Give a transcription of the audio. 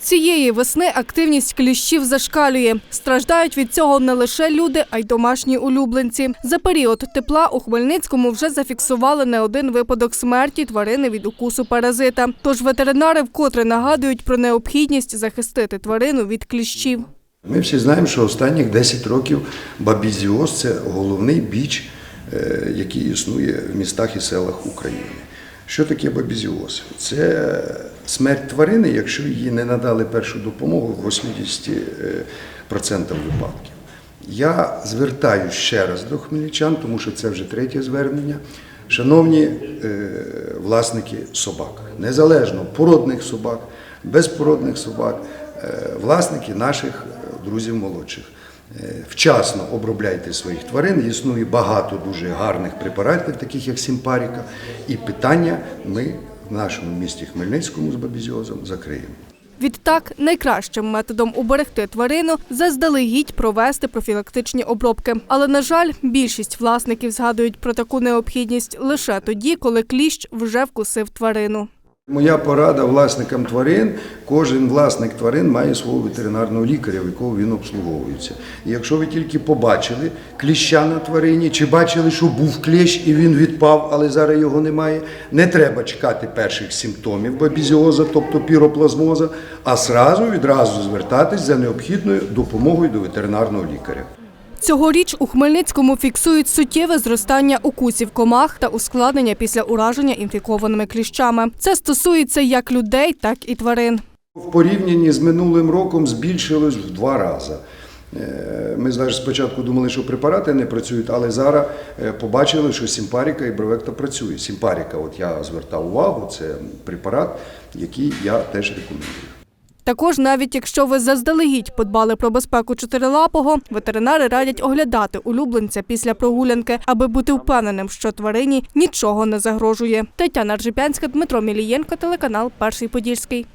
Цієї весни активність кліщів зашкалює. Страждають від цього не лише люди, а й домашні улюбленці. За період тепла у Хмельницькому вже зафіксували не один випадок смерті тварини від укусу паразита. Тож ветеринари вкотре нагадують про необхідність захистити тварину від кліщів. Ми всі знаємо, що останніх 10 років бабізіоз це головний біч, е, який існує в містах і селах України. Що таке бабізіоз? Це смерть тварини, якщо їй не надали першу допомогу в 80% випадків. Я звертаюся ще раз до хмельничан, тому що це вже третє звернення. Шановні е, власники собак, незалежно породних собак, безпородних собак, е, власники наших е, друзів молодших. Е, Вчасно обробляйте своїх тварин. Існує багато дуже гарних препаратів, таких як сімпаріка. І питання ми в нашому місті Хмельницькому з бабізіозом закриємо. Відтак, найкращим методом уберегти тварину заздалегідь провести профілактичні обробки. Але на жаль, більшість власників згадують про таку необхідність лише тоді, коли кліщ вже вкусив тварину. Моя порада власникам тварин. Кожен власник тварин має свого ветеринарного лікаря, в якого він обслуговується. І якщо ви тільки побачили кліща на тварині, чи бачили, що був кліщ і він відпав, але зараз його немає, не треба чекати перших симптомів бабізіоза, тобто піроплазмоза, а сразу відразу звертатись за необхідною допомогою до ветеринарного лікаря. Цьогоріч у Хмельницькому фіксують суттєве зростання укусів комах та ускладнення після ураження інфікованими кліщами. Це стосується як людей, так і тварин. В порівнянні з минулим роком збільшилось в два рази. Е, Ми знаєш, спочатку думали, що препарати не працюють, але зараз е, побачили, що сімпаріка і бровекта працює. Сімпаріка, от я звертав увагу, це препарат, який я теж рекомендую. Також, навіть якщо ви заздалегідь подбали про безпеку чотирилапого, ветеринари радять оглядати улюбленця після прогулянки, аби бути впевненим, що тварині нічого не загрожує. Тетяна Ржипянська, Дмитро Мілієнко, телеканал Перший Подільський.